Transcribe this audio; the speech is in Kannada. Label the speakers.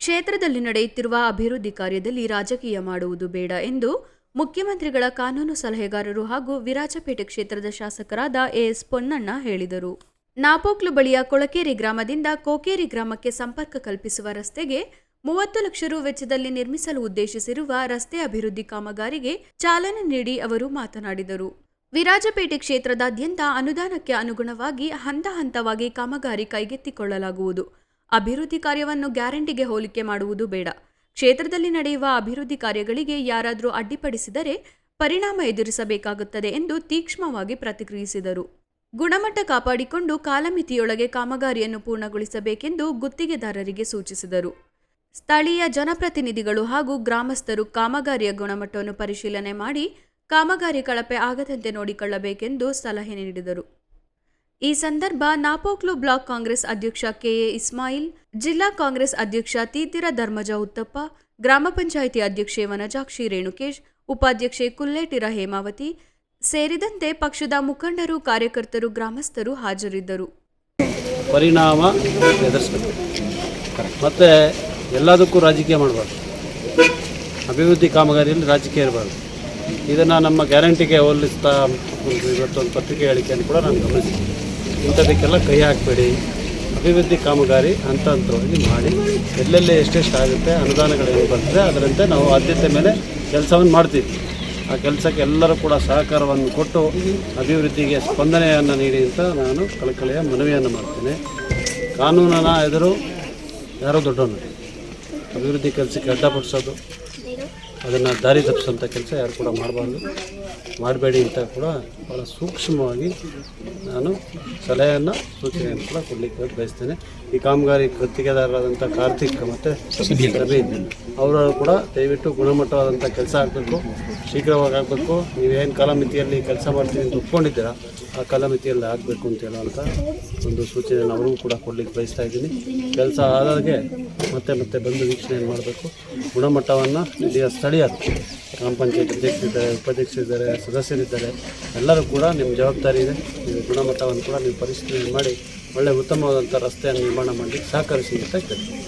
Speaker 1: ಕ್ಷೇತ್ರದಲ್ಲಿ ನಡೆಯುತ್ತಿರುವ ಅಭಿವೃದ್ಧಿ ಕಾರ್ಯದಲ್ಲಿ ರಾಜಕೀಯ ಮಾಡುವುದು ಬೇಡ ಎಂದು ಮುಖ್ಯಮಂತ್ರಿಗಳ ಕಾನೂನು ಸಲಹೆಗಾರರು ಹಾಗೂ ವಿರಾಜಪೇಟೆ ಕ್ಷೇತ್ರದ ಶಾಸಕರಾದ ಎಎಸ್ ಪೊನ್ನಣ್ಣ ಹೇಳಿದರು. ನಾಪೋಕ್ಲು ಬಳಿಯ ಕೊಳಕೇರಿ ಗ್ರಾಮದಿಂದ ಕೋಕೇರಿ ಗ್ರಾಮಕ್ಕೆ ಸಂಪರ್ಕ ಕಲ್ಪಿಸುವ ರಸ್ತೆಗೆ ಮೂವತ್ತು ಲಕ್ಷ ರು ವೆಚ್ಚದಲ್ಲಿ ನಿರ್ಮಿಸಲು ಉದ್ದೇಶಿಸಿರುವ ರಸ್ತೆ ಅಭಿವೃದ್ಧಿ ಕಾಮಗಾರಿಗೆ ಚಾಲನೆ ನೀಡಿ ಅವರು ಮಾತನಾಡಿದರು. ವಿರಾಜಪೇಟೆ ಕ್ಷೇತ್ರದಾದ್ಯಂತ ಅನುದಾನಕ್ಕೆ ಅನುಗುಣವಾಗಿ ಹಂತ ಹಂತವಾಗಿ ಕಾಮಗಾರಿ ಕೈಗೆತ್ತಿಕೊಳ್ಳಲಾಗುವುದು. ಅಭಿವೃದ್ಧಿ ಕಾರ್ಯವನ್ನು ಗ್ಯಾರಂಟಿಗೆ ಹೋಲಿಕೆ ಮಾಡುವುದು ಬೇಡ. ಕ್ಷೇತ್ರದಲ್ಲಿ ನಡೆಯುವ ಅಭಿವೃದ್ಧಿ ಕಾರ್ಯಗಳಿಗೆ ಯಾರಾದರೂ ಅಡ್ಡಿಪಡಿಸಿದರೆ ಪರಿಣಾಮ ಎದುರಿಸಬೇಕಾಗುತ್ತದೆ ಎಂದು ತೀಕ್ಷ್ಮವಾಗಿ ಪ್ರತಿಕ್ರಿಯಿಸಿದರು. ಗುಣಮಟ್ಟ ಕಾಪಾಡಿಕೊಂಡು ಕಾಲಮಿತಿಯೊಳಗೆ ಕಾಮಗಾರಿಯನ್ನು ಪೂರ್ಣಗೊಳಿಸಬೇಕೆಂದು ಗುತ್ತಿಗೆದಾರರಿಗೆ ಸೂಚಿಸಿದರು. ಸ್ಥಳೀಯ ಜನಪ್ರತಿನಿಧಿಗಳು ಹಾಗೂ ಗ್ರಾಮಸ್ಥರು ಕಾಮಗಾರಿಯ ಗುಣಮಟ್ಟವನ್ನು ಪರಿಶೀಲನೆ ಮಾಡಿ ಕಾಮಗಾರಿ ಕಳಪೆ ಆಗದಂತೆ ನೋಡಿಕೊಳ್ಳಬೇಕೆಂದು ಸಲಹೆ ನೀಡಿದರು. ಈ ಸಂದರ್ಭ ನಾಪೋಕ್ಲು ಬ್ಲಾಕ್ ಕಾಂಗ್ರೆಸ್ ಅಧ್ಯಕ್ಷ ಕೆಎ ಇಸ್ಮಾಯಿಲ್, ಜಿಲ್ಲಾ ಕಾಂಗ್ರೆಸ್ ಅಧ್ಯಕ್ಷ ತೀತಿರ ಧರ್ಮಜ ಉತ್ತಪ್ಪ, ಗ್ರಾಮ ಪಂಚಾಯಿತಿ ಅಧ್ಯಕ್ಷೆ ವನಜಾಕ್ಷಿ ರೇಣುಕೇಶ್, ಉಪಾಧ್ಯಕ್ಷೆ ಕುಲ್ಲೇಟಿರ ಹೇಮಾವತಿ ಸೇರಿದಂತೆ ಪಕ್ಷದ ಮುಖಂಡರು, ಕಾರ್ಯಕರ್ತರು, ಗ್ರಾಮಸ್ಥರು ಹಾಜರಿದ್ದರು.
Speaker 2: ಪರಿಣಾಮ ಮತ್ತೆ ಎಲ್ಲದಕ್ಕೂ ರಾಜಕೀಯ ಮಾಡಬಾರ್ದು. ಅಭಿವೃದ್ಧಿ ಕಾಮಗಾರಿಯಲ್ಲಿ ರಾಜಕೀಯ ಇರಬಾರ್ದು. ಇದನ್ನು ನಮ್ಮ ಗ್ಯಾರಂಟಿಗೆ ಹೋಲಿಸ್ತಾ ಇವತ್ತೊಂದು ಪತ್ರಿಕೆ ಹೇಳಿಕೆಯನ್ನು ಕೂಡ ನಾನು ಗಮನಿಸಿದ್ದೀನಿ ಇಂಥದಕ್ಕೆಲ್ಲ ಕೈ ಹಾಕಬೇಡಿ. ಅಭಿವೃದ್ಧಿ ಕಾಮಗಾರಿ ಹಂತ ಹಂತವಾಗಿ ಮಾಡಿ. ಎಲ್ಲೆಲ್ಲಿ ಎಷ್ಟೆಷ್ಟು ಆಗುತ್ತೆ ಅನುದಾನಗಳೇನು ಬರ್ತದೆ, ಅದರಂತೆ ನಾವು ಆದ್ಯತೆ ಮೇಲೆ ಕೆಲಸವನ್ನು ಮಾಡ್ತೀವಿ. ಆ ಕೆಲಸಕ್ಕೆ ಎಲ್ಲರೂ ಕೂಡ ಸಹಕಾರವನ್ನು ಕೊಟ್ಟು ಅಭಿವೃದ್ಧಿಗೆ ಸ್ಪಂದನೆಯನ್ನು ನೀಡಿ ಅಂತ ನಾನು ಕಳಕಳಿಯ ಮನವಿಯನ್ನು ಮಾಡ್ತೇನೆ. ಕಾನೂನನ ಎದುರು ಯಾರೋ ದೊಡ್ಡವನು ಅಭಿವೃದ್ಧಿ ಕೆಲಸಕ್ಕೆ ಅಡ್ಡಪಡಿಸೋದು ಅದನ್ನು ದಾರಿ ತಪ್ಪಿಸುವಂಥ ಕೆಲಸ ಯಾರು ಕೂಡ ಮಾಡಬಾರ್ದು. ಮಾಡಬೇಡಿ ಅಂತ ಕೂಡ ಭಾಳ ಸೂಕ್ಷ್ಮವಾಗಿ ನಾನು ಸಲಹೆಯನ್ನು ಸೂಚನೆಯನ್ನು ಕೂಡ ಕೊಡಲಿಕ್ಕೆ ಬಯಸ್ತೇನೆ. ಈ ಕಾಮಗಾರಿ ಗುತ್ತಿಗೆದಾರರಾದಂಥ ಕಾರ್ತಿಕ್ ಮತ್ತು ರವಿ ಅವರು ಕೂಡ ದಯವಿಟ್ಟು ಗುಣಮಟ್ಟವಾದಂಥ ಕೆಲಸ ಆಗಬೇಕು ಶೀಘ್ರವಾಗಿ ಆಗಬೇಕು. ನೀವೇನು ಕಾಲಮಿತಿಯಲ್ಲಿ ಕೆಲಸ ಮಾಡ್ತೀನಿ ಅಂತ ಒಪ್ಕೊಂಡಿದ್ದೀರಾ ಆ ಕಾಲಮಿತಿಯಲ್ಲಿ ಆಗಬೇಕು ಅಂತ ಹೇಳುವಂಥ ಒಂದು ಸೂಚನೆಯನ್ನು ಅವ್ರಿಗೂ ಕೂಡ ಕೊಡಲಿಕ್ಕೆ ಬಯಸ್ತಾ ಇದ್ದೀನಿ. ಕೆಲಸ ಆದಾಗೆ ಮತ್ತೆ ಮತ್ತೆ ಬಂದು ವೀಕ್ಷಣೆ ಮಾಡಬೇಕು. ಗುಣಮಟ್ಟವನ್ನು ಇಲ್ಲಿಯ ಸ್ಥಳೀಯರು ಗ್ರಾಮ ಪಂಚಾಯತ್ ಅಧ್ಯಕ್ಷರಿದ್ದಾರೆ ಉಪಾಧ್ಯಕ್ಷರಿದ್ದಾರೆ ಸದಸ್ಯರಿದ್ದಾರೆ ಎಲ್ಲರೂ ಕೂಡ ನಿಮ್ಮ ಜವಾಬ್ದಾರಿ ಇದೆ. ನಿಮ್ಮ ಗುಣಮಟ್ಟವನ್ನು ಕೂಡ ನೀವು ಪರಿಶೀಲನೆ ಮಾಡಿ ಒಳ್ಳೆಯ ಉತ್ತಮವಾದಂಥ ರಸ್ತೆಯನ್ನು ನಿರ್ಮಾಣ ಮಾಡಿ ಸಹಕರಿಸಿ ಅಂತ ಕೇಳ್ತೀನಿ.